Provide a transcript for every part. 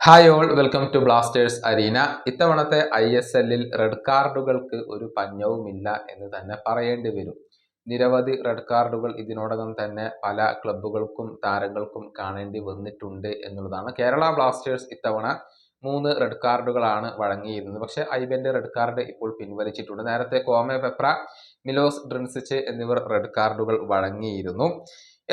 Hi all welcome to Blasters arena ഇത്തവണത്തെ I S എല്ലിൽ red കാർഡുകൾക്ക് ഒരു പഞ്ഞവുമില്ല എന്ന് തന്നെ പറയേണ്ടി വരും. നിരവധി റെഡ് കാർഡുകൾ ഇതിനോടകം തന്നെ പല ക്ലബ്ബുകൾക്കും താരങ്ങൾക്കും കാണേണ്ടി വന്നിട്ടുണ്ട് എന്നുള്ളതാണ് കേരള ബ്ലാസ്റ്റേഴ്സ് ഇത്തവണ മൂന്ന് റെഡ് കാർഡുകളാണ് വഴങ്ങിയിരുന്നത്. പക്ഷേ ഐബന്റെ റെഡ് കാർഡ് ഇപ്പോൾ പിൻവലിച്ചിട്ടുണ്ട്. നേരത്തെ കോമെ പെപ്ര മിലോസ് ഡ്രിൻസിച്ച് എന്നിവർ റെഡ് കാർഡുകൾ വഴങ്ങിയിരുന്നു.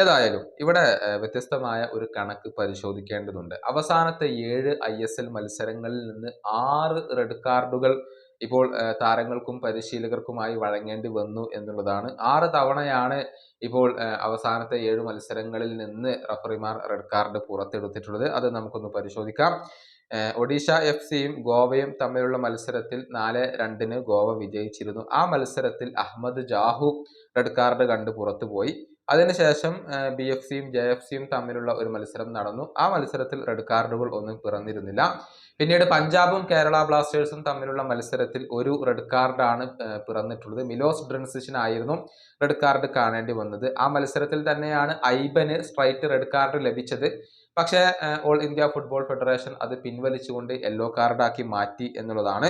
ഏതായാലും ഇവിടെ വ്യത്യസ്തമായ ഒരു കണക്ക് പരിശോധിക്കേണ്ടതുണ്ട്. അവസാനത്തെ ഏഴ് ഐ മത്സരങ്ങളിൽ നിന്ന് ആറ് റെഡ് കാർഡുകൾ ഇപ്പോൾ താരങ്ങൾക്കും പരിശീലകർക്കുമായി വഴങ്ങേണ്ടി വന്നു എന്നുള്ളതാണ്. ആറ് തവണയാണ് ഇപ്പോൾ അവസാനത്തെ ഏഴ് മത്സരങ്ങളിൽ നിന്ന് റഫറിമാർ റെഡ് കാർഡ് പുറത്തെടുത്തിട്ടുള്ളത്. അത് നമുക്കൊന്ന് പരിശോധിക്കാം. ഒഡീഷ എഫ് സിയും ഗോവയും തമ്മിലുള്ള മത്സരത്തിൽ നാല് രണ്ടിന് ഗോവ വിജയിച്ചിരുന്നു. ആ മത്സരത്തിൽ അഹമ്മദ് ജാഹു റെഡ് കാർഡ് കണ്ട് പുറത്തുപോയി. അതിനുശേഷം ബി എഫ് സിയും ജെ എഫ് സിയും തമ്മിലുള്ള ഒരു മത്സരം നടന്നു. ആ മത്സരത്തിൽ റെഡ് കാർഡുകൾ ഒന്നും പിറന്നിരുന്നില്ല. പിന്നീട് പഞ്ചാബും കേരള ബ്ലാസ്റ്റേഴ്സും തമ്മിലുള്ള മത്സരത്തിൽ ഒരു റെഡ് കാർഡാണ് പിറന്നിട്ടുള്ളത്. മിലോസ് ഡ്രൻസിഷനായിരുന്നു റെഡ് കാർഡ് കാണേണ്ടി വന്നത്. ആ മത്സരത്തിൽ തന്നെയാണ് ഐബന് സ്ട്രൈറ്റ് റെഡ് കാർഡ് ലഭിച്ചത്. പക്ഷേ ഓൾ ഇന്ത്യ ഫുട്ബോൾ ഫെഡറേഷൻ അത് പിൻവലിച്ചുകൊണ്ട് യെല്ലോ കാർഡാക്കി മാറ്റി എന്നുള്ളതാണ്.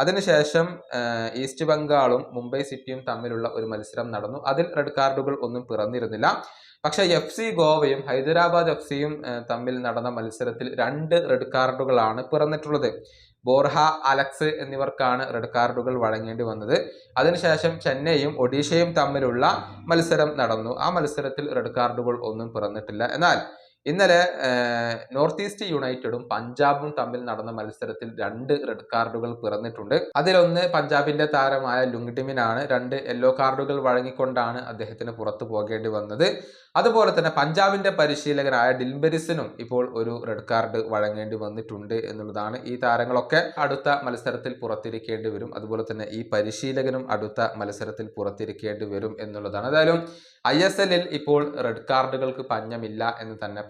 അതിനുശേഷം ഈസ്റ്റ് ബംഗാളും മുംബൈ സിറ്റിയും തമ്മിലുള്ള ഒരു മത്സരം നടന്നു. അതിൽ റെഡ് കാർഡുകൾ ഒന്നും പിറന്നിരുന്നില്ല. പക്ഷെ എഫ് സി ഗോവയും ഹൈദരാബാദ് എഫ് സിയും തമ്മിൽ നടന്ന മത്സരത്തിൽ രണ്ട് റെഡ് കാർഡുകളാണ് പിറന്നിട്ടുള്ളത്. ബോർഹ അലക്സ് എന്നിവർക്കാണ് റെഡ് കാർഡുകൾ വഴങ്ങേണ്ടി വന്നത്. അതിനുശേഷം ചെന്നൈയും ഒഡീഷയും തമ്മിലുള്ള മത്സരം നടന്നു. ആ മത്സരത്തിൽ റെഡ് കാർഡുകൾ ഒന്നും പിറന്നിട്ടില്ല. എന്നാൽ ഇന്നലെ നോർത്ത് ഈസ്റ്റ് യുണൈറ്റഡും പഞ്ചാബും തമ്മിൽ നടന്ന മത്സരത്തിൽ രണ്ട് റെഡ് കാർഡുകൾ പിറന്നിട്ടുണ്ട്. അതിലൊന്ന് പഞ്ചാബിന്റെ താരമായ ലുങ്ഡിമിനാണ് രണ്ട് യെല്ലോ കാർഡുകൾ വഴങ്ങിക്കൊണ്ടാണ് അദ്ദേഹത്തിന് പുറത്തു പോകേണ്ടി വന്നത്. അതുപോലെ തന്നെ പഞ്ചാബിന്റെ പരിശീലകനായ ഡിൽബെരിസിനും ഇപ്പോൾ ഒരു റെഡ് കാർഡ് വഴങ്ങേണ്ടി വന്നിട്ടുണ്ട് എന്നുള്ളതാണ് ഈ താരങ്ങളൊക്കെ അടുത്ത മത്സരത്തിൽ പുറത്തിരിക്കേണ്ടി വരും. അതുപോലെ തന്നെ ഈ പരിശീലകനും അടുത്ത മത്സരത്തിൽ പുറത്തിരിക്കേണ്ടി വരും എന്നുള്ളതാണ്. ഏതായാലും ഐ ഇപ്പോൾ റെഡ് കാർഡുകൾക്ക് പഞ്ഞമില്ല എന്ന് തന്നെ